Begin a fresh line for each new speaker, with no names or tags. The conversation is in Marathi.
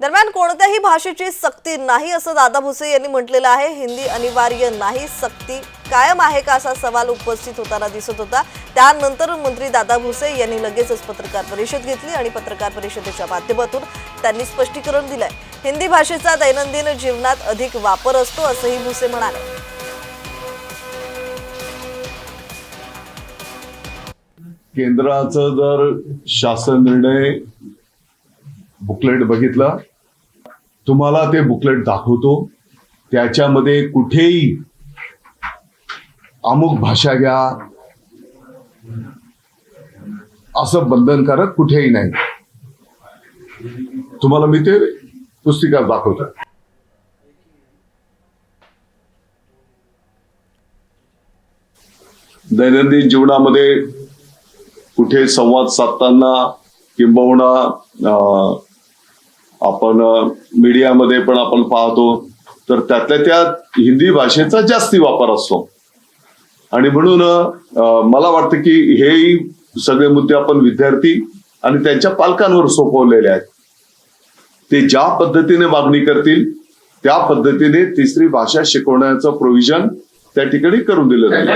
दरम्यान कोणत्याही भाषेची सक्ती नाही असं दादा भुसे यांनी म्हटलेलं आहे. हिंदी अनिवार्य नाही सक्ती कायम आहे का असा सवाल उपस्थित होताना दिसत होता. त्यानंतर मंत्री दादा भुसे यांनी लगेचच पत्रकार परिषद घेतली आणि पत्रकार परिषदेच्या माध्यमातून त्यांनी स्पष्टीकरण दिलंय. हिंदी भाषेचा दैनंदिन जीवनात अधिक वापर असतो असंही भुसे म्हणाले.
केंद्राचं जर शासन निर्णय बुकलेट बघितला तुम्हाला ते बुकलेट दाखवतो. त्याच्यामध्ये कुठेही अमुक भाषा घ्या. असं बंधनकारक कुठेही नाही. तुम्हाला मी ते पुस्तिका दाखवतो. दैनंदिन जीवनामध्ये कुठे संवाद साधताना किंबहुना आपण मीडियामध्ये पण आपण पाहतो. तर त्यातल्या त्यात हिंदी भाषेचा जास्ती वापर असतो. आणि म्हणून मला वाटतं की हे सगळे मुद्दे आपण विद्यार्थी आणि त्यांच्या पालकांवर सोपवलेले आहेत. ते ज्या पद्धतीने मागणी करतील त्या पद्धतीने तिसरी भाषा शिकवण्याचं प्रोव्हिजन त्या ठिकाणी करून दिलं जाईल.